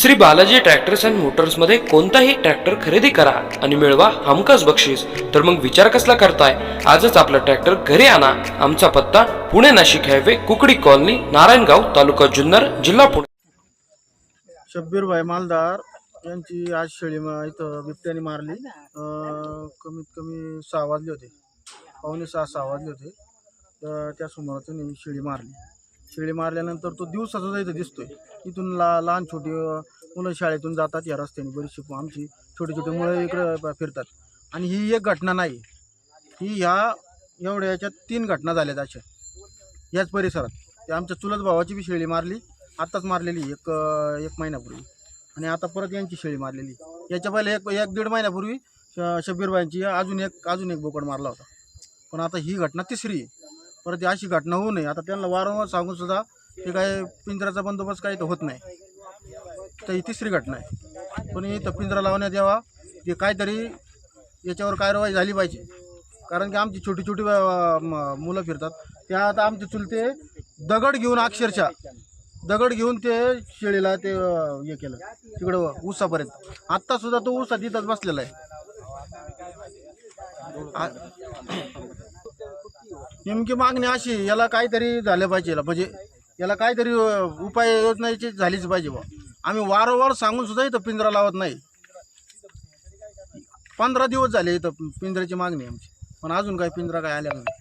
Shri Balaji tractors and मोटर्समध्ये कोणताही tractor खरेदी करा आणि मिळवा हमखास बक्षीस. तर मग विचार कसला करताय? आजच आपला ट्रॅक्टर घरी आणा. आमचा पत्ता पुणे नाशिक हायवे कुकडी कॉलनी नारायणगाव तालुका जुन्नर जिल्हा पुणे. शब्बीरभाई मालदार यांची आज शेळी इथं बिबट्याने मारली. कमीत कमी सहा वाजले होते. पावणे सहा सहा वाजले होते. तर त्या सुमारास शेळी मारली. शेळी मारल्यानंतर तो दिवसाचा इथं दिसतोय. इथून ला लहान छोटी मुलं शाळेतून जातात या रस्त्याने बरीचशी आमची छोटी छोटी मुलं इकडं प- फिरतात. आणि ही एक घटना नाही. ही ह्या एवढ्या याच्यात तीन घटना झाल्यात अशा. याच परिसरात. ते आमच्या चुलत भावाची बी शेळी मारली. आत्ताच मारलेली एक एक महिन्यापूर्वी. आणि आता परत यांची शेळी मारलेली. याच्या पहिले एक एक दीड महिन्यापूर्वी श- शब्बीरबाईंची अजून एक अजून एक बोकड मारला होता. पण आता ही घटना तिसरी आहे. परत ही अशी घटना होऊ नये. आता त्यांना वारंवार सांगून सुद्धा ते काय पिंजऱ्याचा बंदोबस्त काही तर होत नाही. तर ही तिसरी घटना आहे. पण इथं पिंजरा लावण्यात यावा. ते काहीतरी याच्यावर कारवाई झाली पाहिजे. कारण की आमची छोटी छोटी मुलं फिरतात. त्या आता आमचे चुलते दगड घेऊन अक्षरशः दगड घेऊन ते शेळीला ते हे केलं. तिकडं ऊसापर्यंत. आत्तासुद्धा तो ऊसा तिथंच बसलेला आहे. आ- नेमकी मागणी अशी याला काहीतरी झालं पाहिजे याला म्हणजे याला काहीतरी उपाय योजनाची झालीच पाहिजे बा आम्ही वारंवार सांगून सुद्धा इथं पिंजरा लावत नाही. पंधरा दिवस झाले इथं पिंजऱ्याची मागणी आमची. पण अजून काही पिंजरा काय आल्या नाही.